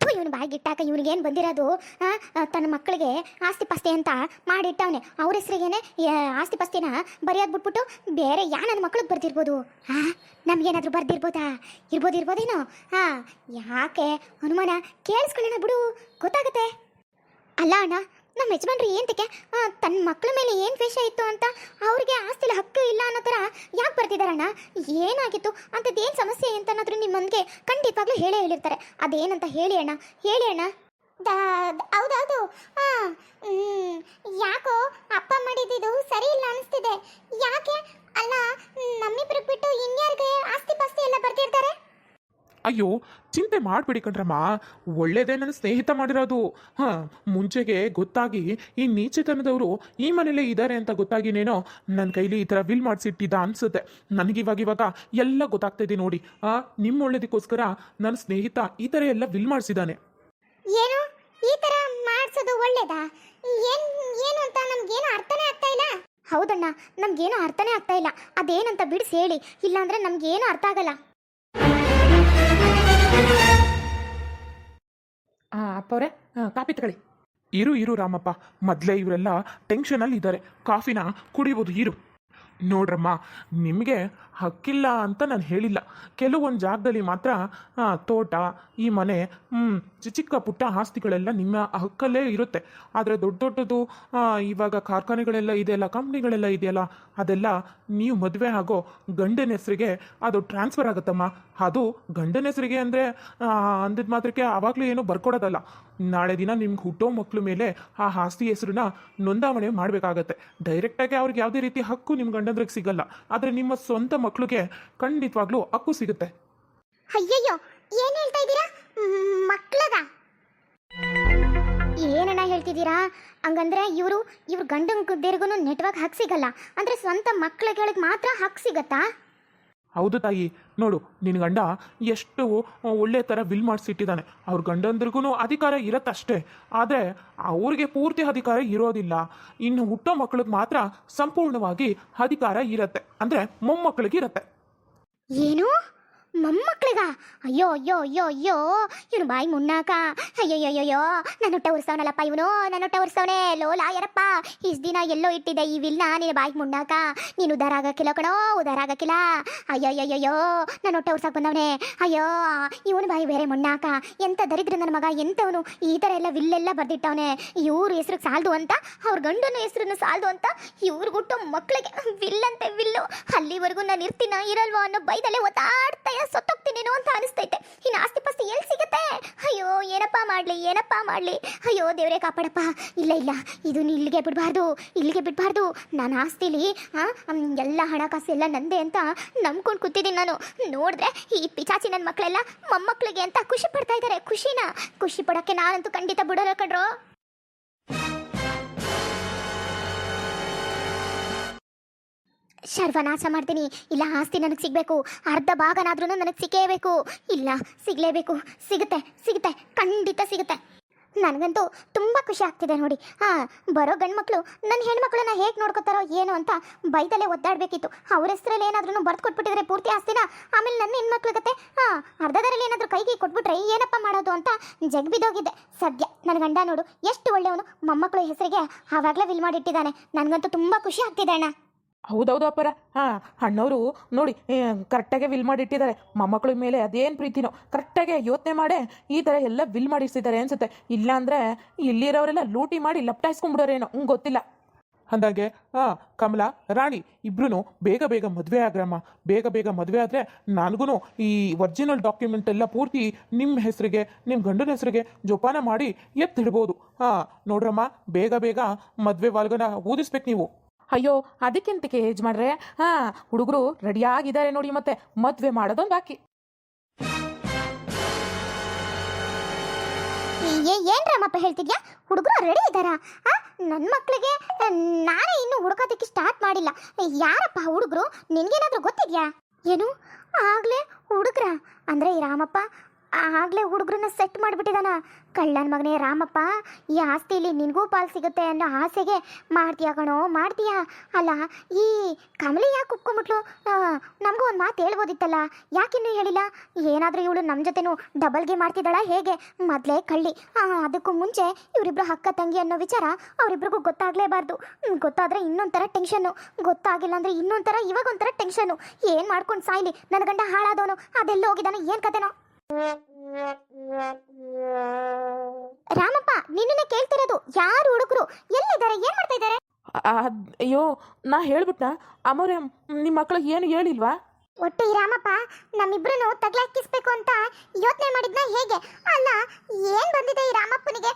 ಥೂ, ಇವನು ಬಾಯಿಗಿಟ್ಟಾಕ ಇವನಿಗೇನು ಬಂದಿರೋದು? ತನ್ನ ಮಕ್ಕಳಿಗೆ ಆಸ್ತಿ ಪಾಸ್ತಿ ಅಂತ ಮಾಡಿಟ್ಟವನೆ. ಅವ್ರ ಹೆಸ್ರಿಗೇನೆ ಆಸ್ತಿ ಪಾಸ್ತಿನ ಬರೆಯೋದು ಬಿಟ್ಬಿಟ್ಟು ಬೇರೆ ಯಾ ನನ್ನ ಮಕ್ಳಿಗೆ ಬರ್ದಿರ್ಬೋದು? ಹಾಂ ನಮಗೇನಾದರೂ ಬರ್ದಿರ್ಬೋದಾ? ಇರ್ಬೋದು, ಇರ್ಬೋದೇನೋ? ಹಾಂ ಯಾಕೆ? ಹನುಮಾನ ಕೇಳಿಸ್ಕೊಳ್ಳೋಣ ಬಿಡು. ಗೊತ್ತಾಗುತ್ತೆ. ಅಲ್ಲ ಅಣ್ಣ ನಮ್ಮ ಯಜಮಾನ್ರು ಏಂತಕ್ಕೆ? ತಕ್ಕೆ ತನ್ನ ಮಕ್ಕಳ ಮೇಲೆ ಏನು ದ್ವೇಷ ಇತ್ತು ಅಂತ ಅವ್ರಿಗೆ ಆಸ್ತಿಲಿ ಹಕ್ಕು ಇಲ್ಲ ಅನ್ನೋ ಥರ ಯಾಕೆ ಬರ್ತಿದಾರಣ್ಣ? ಏನಾಗಿತ್ತು? ಅಂತದ್ ಏನು ಸಮಸ್ಯೆ ಅಂತ ಅನ್ನೋದ್ರ ನಿಮ್ಮಂಗೆ ಖಂಡಿತವಾಗ್ಲೂ ಹೇಳೇ ಹೇಳಿರ್ತಾರೆ. ಅದೇನಂತ ಹೇಳಿ ಅಣ್ಣ ಹೇಳಿ ಅಣ್ಣ. ಹೌದೌದು. ಹಾಂ ಯಾಕೋ ಅಪ್ಪ ಮಾಡಿದ್ದು ಸರಿ ಇಲ್ಲ ಅನಿಸ್ತಿದೆ ಯಾಕೆ ಅಲ್ಲ ನಮ್ಮಿಬ್ರಿಗೆ ಬಿಟ್ಟು ಇನ್ಯಾರಿಗೆ ಆಸ್ತಿ ಪಾಸ್ತಿ ಎಲ್ಲ ಬರ್ತಿರ್ತಾರೆ ಅಯ್ಯೋ ಚಿಂತೆ ಮಾಡಬೇಡಿ ಕಣ್ರಮ್ಮ. ಒಳ್ಳೇದೇ ನನ್ನ ಸ್ನೇಹಿತ ಮಾಡಿರೋದು. ಹಾಂ ಮುಂಚೆಗೆ ಗೊತ್ತಾಗಿ ಈ ನೀಚತನದವರು ಈ ಮನೇಲೇ ಇದ್ದಾರೆ ಅಂತ ಗೊತ್ತಾಗಿನೇನೋ ನನ್ನ ಕೈಲಿ ಈ ಥರ ವಿಲ್ ಮಾಡಿಸಿಟ್ಟಿದ್ದ ಅನ್ಸುತ್ತೆ. ನನಗಿವಾಗ ಇವಾಗ ಎಲ್ಲ ಗೊತ್ತಾಗ್ತಿದೆ ನೋಡಿ. ಆ ನಿಮ್ಮ ಒಳ್ಳೇದಕ್ಕೋಸ್ಕರ ನನ್ನ ಸ್ನೇಹಿತ ಈ ಥರ ಎಲ್ಲ ವಿಲ್ ಮಾಡಿಸಿದ್ದಾನೆ ಏನು? ಈ ಥರ ಮಾಡ್ಸೋದು ಒಳ್ಳೇದಾ? ಏನು ಏನು ಅಂತ ನಮಗೇನು ಅರ್ಥನೇ ಆಗ್ತಾ ಇಲ್ಲ? ಹೌದಣ್ಣ ನಮ್ಗೇನು ಅರ್ಥನೇ ಆಗ್ತಾ ಇಲ್ಲ. ಅದೇನಂತ ಬಿಡಿಸಿ ಹೇಳಿ. ಇಲ್ಲಾಂದ್ರೆ ನಮ್ಗೇನು ಅರ್ಥ ಆಗಲ್ಲ. ಅಪ್ಪವ್ರೆ ಕಾಫಿ ತಗೊಳ್ಳಿ. ಇರು ಇರು ರಾಮಪ್ಪ. ಮೊದಲೇ ಇವರೆಲ್ಲ ಟೆನ್ಷನಲ್ಲಿ ಇದ್ದಾರೆ. ಕಾಫಿನ ಕುಡಿಬೋದು ಇರು. ನೋಡ್ರಮ್ಮ, ನಿಮಗೆ ಹಕ್ಕಿಲ್ಲ ಅಂತ ನಾನು ಹೇಳಿಲ್ಲ. ಕೆಲವೊಂದು ಜಾಗದಲ್ಲಿ ಮಾತ್ರ ತೋಟ, ಈ ಮನೆ ಹ್ಞೂ ಚಿಕ್ಕ ಪುಟ್ಟ ಆಸ್ತಿಗಳೆಲ್ಲ ನಿಮ್ಮ ಹಕ್ಕಲ್ಲೇ ಇರುತ್ತೆ. ಆದರೆ ದೊಡ್ಡ ದೊಡ್ಡದು ಇವಾಗ ಕಾರ್ಖಾನೆಗಳೆಲ್ಲ ಇದೆಯಲ್ಲ, ಕಂಪ್ನಿಗಳೆಲ್ಲ ಇದೆಯಲ್ಲ, ಅದೆಲ್ಲ ನೀವು ಮದುವೆ ಆಗೋ ಗಂಡನ ಹೆಸರಿಗೆ ಅದು ಟ್ರಾನ್ಸ್ಫರ್ ಆಗುತ್ತಮ್ಮ. ಅದು ಗಂಡನ ಹೆಸರಿಗೆ ಅಂದರೆ ಅಂದಿದ್ದ ಮಾತ್ರಕ್ಕೆ ಆವಾಗಲೂ ಏನೂ ಬರ್ಕೊಡೋದಲ್ಲ. ನಾಳೆ ದಿನ ನಿಮ್ಗೆ ಹುಟ್ಟೋ ಮಕ್ಕಳು ಮೇಲೆ ಆ ಆಸ್ತಿ ಹೆಸರನ್ನ ನೋಂದಾವಣೆ ಮಾಡಬೇಕಾಗತ್ತೆ. ಡೈರೆಕ್ಟಾಗಿ ಅವ್ರಿಗೆ ಯಾವುದೇ ರೀತಿ ಹಕ್ಕು ನಿಮ್ಮ ಗಂಡಂದ್ರಿಗೆ ಸಿಗಲ್ಲ. ಆದರೆ ನಿಮ್ಮ ಸ್ವಂತ ಮಕ್ಳಿಗೆ ಖಂಡಿತವಾಗ್ಲೂ ಹಕ್ಕು ಸಿಗುತ್ತೆ. ಅಯ್ಯಯ್ಯೋ, ಏನು ಹೇಳ್ತಾ ಇದ್ದೀರಾ? ಮಕ್ಕಳದ ಏನಣ್ಣ ಹೇಳ್ತಿದ್ದೀರಾ? ಹಂಗಂದ್ರೆ ಇವರು, ಇವ್ರ ಗಂಡಂಗರಿಗೂ ನೆಟ್ವರ್ಕ್ ಹಕ್ ಸಿಗಲ್ಲ. ಅಂದ್ರೆ ಸ್ವಂತ ಮಕ್ಕಳಿಗೆ ಮಾತ್ರ ಹಕ್ ಸಿಗತ್ತಾ? ಹೌದು ತಾಯಿ. ನೋಡು ನಿನ್ನ ಗಂಡ ಎಷ್ಟು ಒಳ್ಳೆ ಥರ ವಿಲ್ ಮಾಡಿಸಿಟ್ಟಿದ್ದಾನೆ. ಅವ್ರ ಗಂಡಂದ್ರಿಗೂ ಅಧಿಕಾರ ಇರತ್ತಷ್ಟೇ. ಆದರೆ ಅವ್ರಿಗೆ ಪೂರ್ತಿ ಅಧಿಕಾರ ಇರೋದಿಲ್ಲ. ಇನ್ನು ಹುಟ್ಟೋ ಮಕ್ಕಳಿಗೆ ಮಾತ್ರ ಸಂಪೂರ್ಣವಾಗಿ ಅಧಿಕಾರ ಇರತ್ತೆ. ಅಂದರೆ ಮೊಮ್ಮಕ್ಕಳಿಗೆ ಇರತ್ತೆ. ಏನು? ಮೊಮ್ಮಕ್ಳಿಗ? ಅಯ್ಯೋ ಅಯ್ಯೋ ಅಯ್ಯೋ ಅಯ್ಯೋ. ಇವನು ಬಾಯಿ ಮುನ್ನಾಕ. ಅಯ್ಯೋ ನನ್ನ ಹೊಟ್ಟೆ ಉರ್ಸವನಲ್ಲಪ್ಪ ಇವನು. ನನ್ನ ಹೊಟ್ಟೆ ಉರ್ಸವನೇ. ಲೋಲ ಯಾರಪ್ಪ ಇಷ್ಟು ದಿನ ಎಲ್ಲೋ ಇಟ್ಟಿದ್ದೆ ಈ ವಿಲ್ನ ನಿನ್ನ ಬಾಯಿ ಮುನ್ನಾಕ. ನೀನು ಉದಾರ ಆಗಕ್ಕಿಲ್ಲ ಕಣೋ, ಉದಾರ ಆಗಕ್ಕಿಲ್ಲ. ಅಯ್ಯಯ್ಯಯ್ಯೋ ನನ್ನ ಹೊಟ್ಟೆ ಉರ್ಸಕ್ ಬಂದವನೇ. ಅಯ್ಯೋ, ಇವನು ಬಾಯಿ ಬೇರೆ ಮುನ್ನಾಕ. ಎಂತ ದರಿದ್ರ ನನ್ನ ಮಗ, ಎಂತವನು. ಈ ಥರ ಎಲ್ಲ ವಿಲ್ಲೆಲ್ಲ ಬರ್ದಿಟ್ಟವನೇ. ಇವ್ರ ಹೆಸ್ರಿಗೆ ಸಾಲದು ಅಂತ, ಅವ್ರ ಗಂಡನ ಹೆಸರನ್ನು ಸಾಲದು ಅಂತ ಇವ್ರಿಗುಟ್ಟು ಮಕ್ಕಳಿಗೆ ವಿಲ್ಲಂತೆ ವಿಲ್ಲು. ಅಲ್ಲಿವರೆಗೂ ನಾನು ಇರ್ತೀನ ಇರಲ್ವಾ ಅನ್ನೋ ಬೈದಲ್ಲೇ ಒತ್ತಾಡ್ತಾ ಸತ್ತೋಗ್ತೀನೇನೋ ಅಂತ ಅನಿಸ್ತೈತೆ. ಇನ್ನು ಆಸ್ತಿ ಪಾಸ್ತಿ ಎಲ್ಲಿ ಸಿಗುತ್ತೆ? ಅಯ್ಯೋ, ಏನಪ್ಪ ಮಾಡಲಿ ಏನಪ್ಪ ಮಾಡಲಿ. ಅಯ್ಯೋ, ದೇವರೇ ಕಾಪಾಡಪ್ಪ. ಇಲ್ಲ ಇಲ್ಲ, ಇದು ಇಲ್ಲಿಗೆ ಬಿಡಬಾರ್ದು ಇಲ್ಲಿಗೆ ಬಿಡಬಾರ್ದು. ನಾನು ಆಸ್ತಿಲಿ ಎಲ್ಲ ಹಣಕಾಸು ಎಲ್ಲ ನಂದೆ ಅಂತ ನಂಬ್ಕೊಂಡು ಕೂತಿದ್ದೀನಿ ನಾನು. ನೋಡಿದ್ರೆ ಈ ಪಿಚಾಚಿ ನನ್ನ ಮಕ್ಕಳೆಲ್ಲ ಮೊಮ್ಮಕ್ಕಳಿಗೆ ಅಂತ ಖುಷಿ ಪಡ್ತಾ ಇದ್ದಾರೆ ಖುಷಿನ. ಖುಷಿ ಪಡೋಕ್ಕೆ ನಾನಂತೂ ಖಂಡಿತ ಬಿಡೋಲ್ಲ ಕಣ್ರೋ. ಸರ್ವನಾಶ ಮಾಡ್ತೀನಿ. ಇಲ್ಲ, ಆಸ್ತಿ ನನಗೆ ಸಿಗಬೇಕು. ಅರ್ಧ ಭಾಗನಾದ್ರೂ ನನಗೆ ಸಿಕ್ಕೇಬೇಕು ಇಲ್ಲ, ಸಿಗಲೇಬೇಕು. ಸಿಗುತ್ತೆ ಸಿಗುತ್ತೆ. ಖಂಡಿತ ಸಿಗುತ್ತೆ. ನನಗಂತೂ ತುಂಬ ಖುಷಿ ಆಗ್ತಿದೆ ನೋಡಿ. ಹಾಂ ಬರೋ ಗಂಡ್ಮಕ್ಳು ನನ್ನ ಹೆಣ್ಮಕ್ಳನ್ನ ಹೇಗೆ ನೋಡ್ಕೋತಾರೋ ಏನು ಅಂತ ಬೈದಲ್ಲೇ ಒದ್ದಾಡಬೇಕಿತ್ತು. ಅವ್ರ ಹೆಸರಲ್ಲಿ ಏನಾದ್ರೂ ಬರ್ದು ಕೊಟ್ಬಿಟ್ಟಿದ್ರೆ ಪೂರ್ತಿ ಆಸ್ತಿನ ಆಮೇಲೆ ನನ್ನ ಹೆಣ್ಮಕ್ಳಿಗತ್ತೆ ಹಾಂ ಅರ್ಧದರಲ್ಲಿ ಏನಾದರೂ ಕೈಗೆ ಕೊಟ್ಬಿಟ್ರೆ ಏನಪ್ಪ ಮಾಡೋದು ಅಂತ ಜಗ್ಬಿದೋಗಿದ್ದೆ ಸದ್ಯ ನನ್ನ ಗಂಡ ನೋಡು, ಎಷ್ಟು ಒಳ್ಳೆಯವನು. ಮೊಮ್ಮಕ್ಕಳ ಹೆಸರಿಗೆ ಆವಾಗಲೇ ವಿಲ್ ಮಾಡಿಟ್ಟಿದ್ದಾನೆ. ನನಗಂತೂ ತುಂಬ ಖುಷಿ ಆಗ್ತಿದೆ ಅಣ್ಣ. ಹೌದೌದು ಅಪ್ಪರ. ಹಾಂ ಅಣ್ಣವರು ನೋಡಿ ಕರೆಕ್ಟಾಗೆ ವಿಲ್ ಮಾಡಿಟ್ಟಿದ್ದಾರೆ. ಮೊಮ್ಮಕ್ಕಳ ಮೇಲೆ ಅದೇನು ಪ್ರೀತಿನೋ, ಕರೆಕ್ಟಾಗೆ ಯೋಚನೆ ಮಾಡೇ ಈ ಥರ ಎಲ್ಲ ವಿಲ್ ಮಾಡಿಸಿದ್ದಾರೆ ಅನ್ಸುತ್ತೆ. ಇಲ್ಲಾಂದರೆ ಇಲ್ಲಿರೋರೆಲ್ಲ ಲೂಟಿ ಮಾಡಿ ಲಪ್ಟಾಯಿಸ್ಕೊಂಡ್ಬಿಡೋರೇನೋ ಹ್ಞೂ ಗೊತ್ತಿಲ್ಲ. ಅಂದಾಗೆ ಹಾಂ ಕಮಲ, ರಾಣಿ ಇಬ್ರು ಬೇಗ ಬೇಗ ಮದುವೆ ಆಗ್ರಮ್ಮ ಬೇಗ ಬೇಗ ಮದುವೆ ಆದರೆ ನನಗೂ ಈ ಒರಿಜಿನಲ್ ಡಾಕ್ಯುಮೆಂಟ್ ಎಲ್ಲ ಪೂರ್ತಿ ನಿಮ್ಮ ಹೆಸರಿಗೆ ನಿಮ್ಮ ಗಂಡನ ಹೆಸರಿಗೆ ಜೋಪಾನ ಮಾಡಿ ಎತ್ತಿಡ್ಬೋದು ಹಾಂ ನೋಡ್ರಮ್ಮ, ಬೇಗ ಬೇಗ ಮದುವೆ ವಾಲ್ಗನ ಊದಿಸ್ಬೇಕು ನೀವು. ಅಯ್ಯೋ ಅದಕ್ಕೆಂತಕ್ಕೆ ಏಜ್ ಮಾಡ್ರೆ? ಹಾಂ, ಹುಡುಗರು ರೆಡಿಯಾಗಿದ್ದಾರೆ ನೋಡಿ ಮತ್ತೆ ಮದುವೆ ಮಾಡೋದೊಂದು ಬಾಕಿ. ಏ ಏನ್ರಮ್ಮಪ್ಪ ಹೇಳ್ತಿದ್ಯಾ? ಹುಡುಗರು ರೆಡಿ ಇದ್ದಾರಾ? ನನ್ನ ಮಕ್ಕಳಿಗೆ ನಾನೇ ಇನ್ನೂ ಹುಡುಕೋದಕ್ಕೆ ಸ್ಟಾರ್ಟ್ ಮಾಡಿಲ್ಲ. ಯಾರಪ್ಪ ಹುಡುಗರು? ನಿನ್ಗೇನಾದ್ರೂ ಗೊತ್ತಿದ್ಯಾ? ಏನು? ಆಗ್ಲೇ ಹುಡುಗ್ರ. ಅಂದ್ರೆ ಈ ರಾಮಪ್ಪ ಆಗ್ಲೇ ಹುಡುಗರನ್ನ ಸೆಟ್ ಮಾಡಿಬಿಟ್ಟಿದಾನ. ಕಳ್ಳನ ಮಗನೇ ರಾಮಪ್ಪ, ಈ ಆಸ್ತಿಲಿ ನಿನಗೂ ಪಾಲು ಸಿಗುತ್ತೆ ಅನ್ನೋ ಆಸೆಗೆ ಮಾಡ್ತೀಯ ಕಣೋ, ಮಾಡ್ತೀಯ? ಅಲ್ಲ, ಈ ಕಮಲಿ ಯಾಕೆ ಒಪ್ಕೊಂಬಿಟ್ಲು? ನಮಗೂ ಒಂದು ಮಾತು ಹೇಳ್ಬೋದಿತ್ತಲ್ಲ, ಯಾಕಿನ್ನೂ ಹೇಳಿಲ್ಲ? ಏನಾದರೂ ಇವಳು ನಮ್ಮ ಜೊತೆನೂ ಡಬಲ್ಗೆ ಮಾಡ್ತಿದ್ದಾಳ ಹೇಗೆ? ಮೊದಲೇ ಕಳ್ಳಿ. ಅದಕ್ಕೂ ಮುಂಚೆ ಇವ್ರಿಬ್ರು ಅಕ್ಕ ತಂಗಿ ಅನ್ನೋ ವಿಚಾರ ಅವರಿಬ್ರಿಗೂ ಗೊತ್ತಾಗಲೇಬಾರ್ದು. ಗೊತ್ತಾದರೆ ಇನ್ನೊಂಥರ ಟೆನ್ಷನ್ನು ಗೊತ್ತಾಗಿಲ್ಲ ಅಂದರೆ ಇನ್ನೊಂಥರ ಇವಾಗ ಒಂಥರ ಟೆನ್ಷನ್ನು ಏನು ಮಾಡ್ಕೊಂಡು ಸಾಯ್ಲಿ? ನನ್ನ ಗಂಡ ಹಾಳಾದವನು ಅದೆಲ್ಲ ಹೋಗಿದ್ದಾನೆ ಏನು ಕತೆನೋ? ರಾಮಪ್ಪ ನಿನ್ನೆ ಕೇಳ್ತಿರೋದು ಯಾರು ಹುಡುಗರು? ಎಲ್ಲಿದ್ದಾರೆ? ಏನ್ ಮಾಡ್ತಾ ಇದ್ದಾರೆ? ಅಯ್ಯೋ ನಾ ಹೇಳ್ಬಿಟ್ಟ ಅಮ್ಮವ್ರೆ ನಿಮ್ಮ ಮಕ್ಳಿಗೆ ಏನು ಹೇಳಿಲ್ವಾ? ಒಟ್ಟು ಈ ರಾಮಪ್ಪ ನಮ್ಮಿಬ್ರು ತಗ್ಲಾಕಿಸ್ಬೇಕು ಅಂತ ಯೋಚನೆ ಮಾಡಿದ್ನ ಹೇಗೆ? ಅಲ್ಲ ಏನ್ ಬಂದಿದೆ ಈ ರಾಮಪ್ಪನಿಗೆ?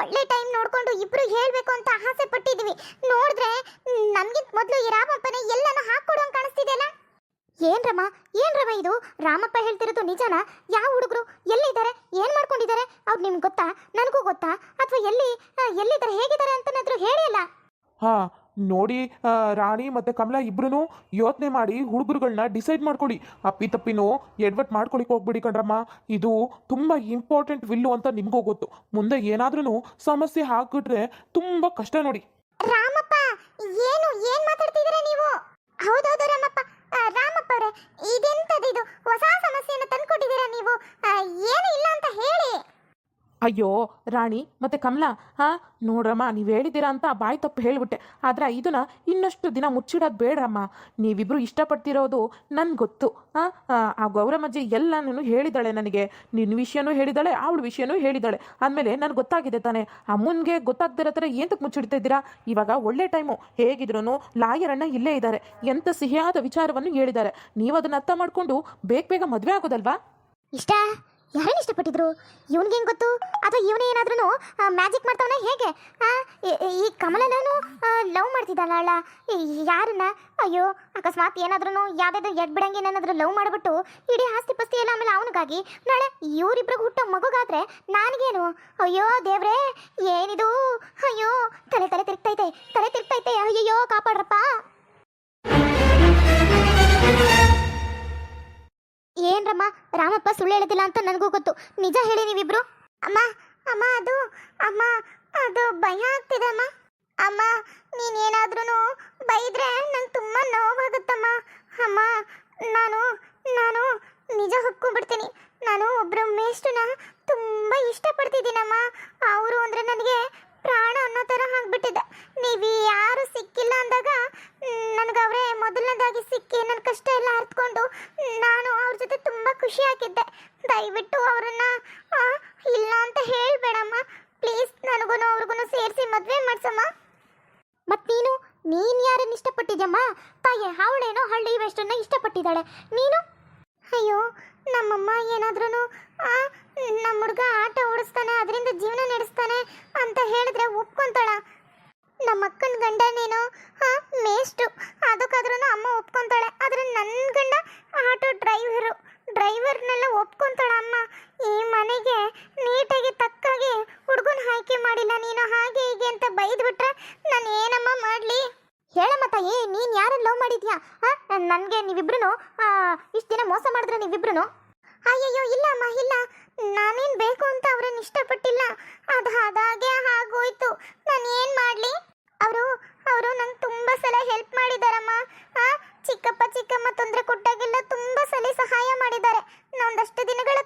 ಒಳ್ಳೆ ಟೈಮ್ ನೋಡ್ಕೊಂಡು ಇಬ್ರು ಹೇಳ್ಬೇಕು ಅಂತ ಆಸೆ ಪಟ್ಟಿದ್ವಿ ನೋಡಿದ್ರೆ ನಮ್ಗಿಂತ ಮೊದಲು ಈ ರಾಮಪ್ಪನೇ ಎಲ್ಲಾನು ಹಾಕೊಡೋಂಗ್ ಕಾಣಿಸ್ತಿದೆಯಲ್ಲ? ಏನ್ ಏನ್ರಮ್ಮ ಏನ್ ರಮ ಇದು? ರಾಮಪ್ಪ ಹೇಳ್ತಿರೋದು ನಿಜಾನ? ಯಾವ ಹುಡುಗರು? ಎಲ್ಲಿದ್ದಾರೆ? ಏನ್ ಮಾಡ್ಕೊಂಡಿದ್ದಾರೆ? ಅವ್ರು ನಿಮ್ಗೆ ಗೊತ್ತಾ? ನನಗೂ ಗೊತ್ತಾ? ಅಥವಾ ಎಲ್ಲಿ ಎಲ್ಲಿದ್ದಾರೆ? ಹೇಗಿದ್ದಾರೆ ಅಂತನಾದ್ರೂ ಹೇಳಿ ಅಲ್ಲ ಹಾ ನೋಡಿ ರಾಣಿ ಮತ್ತೆ ಕಮಲಾ ಇಬ್ರು ಯೋಚನೆ ಮಾಡಿ ಹುಡುಗರುಗಳನ್ನ ಡಿಸೈಡ್ ಮಾಡ್ಕೊಳ್ಳಿ. ಅಪ್ಪಿ ತಪ್ಪಿನೋ ಎಡ್ವರ್ಟ್ ಮಾಡ್ಕೊಳಿಕ್ ಹೋಗ್ಬಿಡಿ ಕಣ್ರಮ್ಮ. ಇದು ತುಂಬಾ ಇಂಪಾರ್ಟೆಂಟ್ ವಿಲ್ಲು ಅಂತ ನಿಮಗೂ ಗೊತ್ತು. ಮುಂದೆ ಏನಾದ್ರೂ ಸಮಸ್ಯೆ ಹಾಕಿಟ್ರೆ ತುಂಬಾ ಕಷ್ಟ ನೋಡಿ. ರಾಮಪ್ಪ ಏನು ಏನು ಮಾತಾಡ್ತಿದ್ದೀರಾ ನೀವು? ಹೌದೌದು ರಾಮಪ್ಪ. ರಾಮಪ್ಪ ಇದೆಂತದಿದು ಇದು? ಹೊಸ ಸಮಸ್ಯೆಯನ್ನು ತಂದುಕೊಟ್ಟಿದ್ದೀರಾ ನೀವು? ಏನು ಇಲ್ಲ ಅಂತ ಹೇಳಿ. ಅಯ್ಯೋ, ರಾಣಿ, ಮತ್ತೆ ಕಮಲಾ, ಹಾ? ನೋಡ್ರಮ್ಮ, ನೀವು ಹೇಳಿದ್ದೀರಾ ಅಂತ ಬಾಯಿ ತಪ್ಪು ಹೇಳಿಬಿಟ್ಟೆ. ಆದ್ರೆ ಇದನ್ನು ಇನ್ನಷ್ಟು ದಿನ ಮುಚ್ಚಿಡೋದು ಬೇಡ್ರಮ್ಮ. ನೀವಿಬ್ಬರು ಇಷ್ಟಪಡ್ತಿರೋದು ನನ್ಗೆ ಗೊತ್ತು, ಹಾಂ? ಆ ಗೌರಮ್ಮಜ್ಜಿ ಎಲ್ಲನೂ ಹೇಳಿದಾಳೆ ನನಗೆ. ನಿನ್ನ ವಿಷಯನೂ ಹೇಳಿದಾಳೆ, ಅವಳ ವಿಷಯನೂ ಹೇಳಿದಾಳೆ. ಆದಮೇಲೆ ನನಗೆ ಗೊತ್ತಾಗಿದೆ ತಾನೆ. ಅಮ್ಮನಿಗೆ ಗೊತ್ತಾಗ್ದಿರೋ ಥರ ಏನಕ್ಕೆ ಮುಚ್ಚಿಡ್ತಾ ಇದ್ದೀರಾ? ಇವಾಗ ಒಳ್ಳೆ ಟೈಮು. ಹೇಗಿದ್ರು ಲಾಯರಣ್ಣ ಇಲ್ಲೇ ಇದ್ದಾರೆ. ಎಂಥ ಸಿಹಿಯಾದ ವಿಚಾರವನ್ನು ಹೇಳಿದ್ದಾರೆ. ನೀವು ಅದನ್ನು ಅರ್ಥ ಮಾಡಿಕೊಂಡು ಬೇಗ ಬೇಗ ಮದುವೆ ಆಗೋದಲ್ವಾ? ಇಷ್ಟ? ಯಾರನ್ನ ಇಷ್ಟಪಟ್ಟಿದ್ರು? ಇವನಿಗೆ ಹೆಂಗ್ ಗೊತ್ತು? ಅಥವಾ ಇವನೇ ಏನಾದ್ರೂ ಮ್ಯಾಜಿಕ್ ಮಾಡ್ತಾವನ ಹೇಗೆ? ಈ- ಕಮಲನೂ ಲವ್ ಮಾಡ್ತಿದ್ದಾಳ ಯಾರನ್ನ? ಅಯ್ಯೋ, ಅಕಸ್ಮಾತ್ ಏನಾದ್ರೂ ಯಾವ್ದಾದ್ರು ಎಡ್ ಬಿಡಂಗೆ ಏನಾದ್ರೂ ಲವ್ ಮಾಡಿಬಿಟ್ಟು ಇಡೀ ಆಸ್ತಿ ಪಸ್ತಿ ಎಲ್ಲ ಆಮೇಲೆ ಅವನಿಗಾಗಿ ನಾಳೆ ಇವರಿಬ್ರಿಗೂ ಹುಟ್ಟೋ ಮಗುಗಾದ್ರೆ ನನಗೇನು? ಅಯ್ಯೋ, ದೇವ್ರೇ, ಏನಿದು? ಅಯ್ಯೋ, ತಲೆ ತಲೆ ತಿರುಗ್ತೈತೆ ತಲೆ ತಿರುಗ್ತೈತೆ ಅಯ್ಯಯ್ಯೋ, ಕಾಪಾಡ್ರಪ್ಪ. ಏನ್ರಮ್ಮ? ರಾಮಪ್ಪ ಸುಳ್ಳು ಹೇಳೋದಿಲ್ಲ ಅಂತ ನನಗೂ ಗೊತ್ತು. ನಿಜ ಹೇಳಿ ನೀವಿಬ್ರು? ಅಮ್ಮ ಅಮ್ಮ, ಅದು ಅಮ್ಮ, ಅದು ಭಯ ಆಗ್ತಿದೆ ಅಮ್ಮ. ಅಮ್ಮ ನೀನೇನಾದ್ರೂ ಬೈದ್ರೆ ನಂಗೆ ತುಂಬ ನೋವಾಗುತ್ತಮ್ಮ. ಅಮ್ಮ, ನಾನು ನಾನು ನಿಜ ಹೊಕ್ಕೊಂಡ್ಬಿಡ್ತೀನಿ ನಾನು ಒಬ್ಬರು ಮೇಷ್ಟನ್ನ ತುಂಬ ಇಷ್ಟಪಡ್ತಿದ್ದೀನಮ್ಮ. ಅವರು ಅಂದರೆ ನನಗೆ ಪ್ರಾಣ ಅನ್ನೋ ಥರ ಆಗ್ಬಿಟ್ಟಿದೆ. ನೀವು ಯಾರು ಸಿಕ್ಕಿಲ್ಲ ಅಂದಾಗ, ನನಗೆ ಅವರೇ ಮೊದಲನೇದಾಗಿ ಸಿಕ್ಕಿ ನನ್ನ ಕಷ್ಟ ಎಲ್ಲ ಅರ್ತ್ಕೊಂಡು ನಾನು ಅವ್ರ ಜೊತೆ ತುಂಬ ಖುಷಿ ಆಗಿದ್ದೆ ದಯವಿಟ್ಟು ಅವರನ್ನ ಇಲ್ಲ ಅಂತ ಹೇಳಬೇಡಮ್ಮ. ಪ್ಲೀಸ್ ನನಗೂ ಅವ್ರಿಗೂ ಸೇರಿಸಿ ಮದುವೆ ಮಾಡ್ಸಮ್ಮ. ಮತ್ತೆ ನೀನು, ನೀನ್ ಯಾರನ್ನ ಇಷ್ಟಪಟ್ಟಿದ್ಯಮ್ಮ? ತಾಯಿ, ಅವಳೇನೋ ಹಳ್ಳಿ ವೆಸ್ಟನ್ನ ಇಷ್ಟಪಟ್ಟಿದ್ದಾಳೆ. ನೀನು? ಅಯ್ಯೋ ನಮ್ಮಮ್ಮ ಏನಾದ್ರೂ ನಮ್ಮ ಹುಡುಗ ಆಟ ಓಡಿಸ್ತಾನೆ, ಅದರಿಂದ ಜೀವನ ನಡೆಸ್ತಾನೆ ಅಂತ ಹೇಳಿದ್ರೆ ಒಪ್ಕೊಂತಾಳ. ನಮ್ಮ ಅಕ್ಕನ ಗಂಡ ಹಾ ಮೇಷ್ಟು ಅದಕ್ಕಾದ್ರೂ ಅಮ್ಮ ಒಪ್ಕೊಂತಾಳೆ ಆದ್ರೆ ನನ್ನ ಗಂಡ ಆಟೋ ಡ್ರೈವರು ಡ್ರೈವರ್ನೆಲ್ಲ ಒಪ್ಕೊಂತಾಳ ಅಮ್ಮ ಈ ಮನೆಗೆ ನೀಟಾಗಿ ತಕ್ಕಾಗಿ ಹುಡುಗನ ಆಯ್ಕೆ ಮಾಡಿಲ್ಲ ನೀನು ಹಾಗೆ ಹೀಗೆ ಅಂತ ಬೈದ್ಬಿಟ್ರೆ ನಾನು ಏನಮ್ಮ ಮಾಡಲಿ ಹೇಳಮ್ಮ ತಾಯಿ ನೀನು ಯಾರನ್ನ ಲವ್ ಮಾಡಿದ್ಯಾ ನನಗೆ ನೀವಿಬ್ರು ಇಷ್ಟು ದಿನ ಮೋಸ ಮಾಡಿದ್ರೆ ನೀವಿಬ್ರು ಅಯ್ಯಯ್ಯೋ, ಇಲ್ಲ ಅಮ್ಮ, ಇಲ್ಲ. ನಾನೇನು ಬೇಕು ಅಂತ ಅವ್ರನ್ನ ಇಷ್ಟಪಟ್ಟಿಲ್ಲ. ಅದು ಅದಾಗೆ ಆಗೋಯ್ತು. ನಾನು ಏನು ಮಾಡಲಿ? ಅವರು ಅವರು ನಂಗೆ ತುಂಬ ಸಲ ಹೆಲ್ಪ್ ಮಾಡಿದಾರಮ್ಮ. ಚಿಕ್ಕಪ್ಪ ಚಿಕ್ಕಮ್ಮ ತೊಂದರೆ ಕೊಟ್ಟಾಗೆಲ್ಲ ತುಂಬ ಸಲ ಸಹಾಯ ಮಾಡಿದ್ದಾರೆ. ಒಂದಷ್ಟು ದಿನಗಳ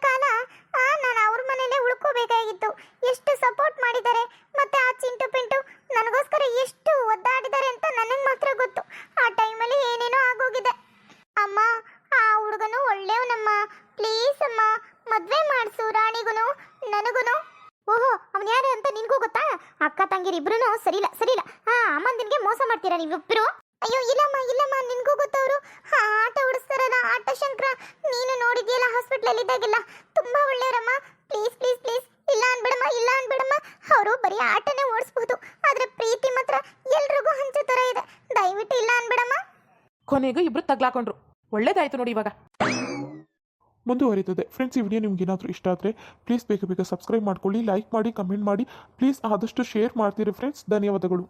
ಓಹೋ, ಅವನ್ ಯಾರು ಅಂತ ನಿನ್ಗೂ ಗೊತ್ತಾ? ಅಕ್ಕ ತಂಗಿರಿಬ್ರು ಸರಿಲ್ಲ ಸರಿಲ್ಲ ಹಾ ಅಮ್ಮಂದಿನ್ಗೆ ಮೋಸ ಮಾಡ್ತೀರಾ ನೀವಿಬ್ರು ಅಯ್ಯೋ, ಇಲ್ಲಮ್ಮ ಇಲ್ಲಮ್ಮ, ನಿನ್ಗೂ ಗೊತ್ತವರು. ಆಟ ಓಡಿಸ್ತಾರಲ್ಲ ಆಟ ಶಂಕರ. ನೀನು ನೋಡಿದ್ಯಲ್ಲ ಹಾಸ್ಪಿಟ್ಲಲ್ಲಿ ಇದ್ದಾಗೆಲ್ಲ ತುಂಬಾ ಒಳ್ಳೆಯವರಮ್ಮ. Please please please. ಇಲ್ಲ ಅನ್ಬಿಡಮ್ಮ ಇಲ್ಲ ಅನ್ಬಿಡಮ್ಮ. ಅವರು ಬರೀ ಆಟನೇ ಓಡಿಸ್ಬಹುದು ಆದ್ರೆ ಪ್ರೀತಿ ಮಾತ್ರ ಎಲ್ರಿಗೂ ಹಂಚೋ ತರ ಇದೆ. ದಯವಿಟ್ಟು ಇಲ್ಲ ಅನ್ಬಿಡಮ್ಮ. ಕೊನೆಗೂ ಇಬ್ರು ತಗ್ಲಾಕೊಂಡ್ರು. ಒಳ್ಳೇದಾಯ್ತು ನೋಡಿ ಇವಾಗ. ಮುಂದುವರಿತದೆ ಫ್ರೆಂಡ್ಸ್ ಈ ವಿಡಿಯೋ ನಿಮ್ಗೆ ಏನಾದರೂ ಇಷ್ಟ ಆದರೆ ಪ್ಲೀಸ್ ಬೇಗ ಬೇಗ ಸಬ್ಸ್ಕ್ರೈಬ್ ಮಾಡ್ಕೊಳ್ಳಿ ಲೈಕ್ ಮಾಡಿ ಕಮೆಂಟ್ ಮಾಡಿ ಪ್ಲೀಸ್ ಆದಷ್ಟು ಶೇರ್ ಮಾಡ್ತೀರಿ. ಫ್ರೆಂಡ್ಸ್ ಧನ್ಯವಾದಗಳು.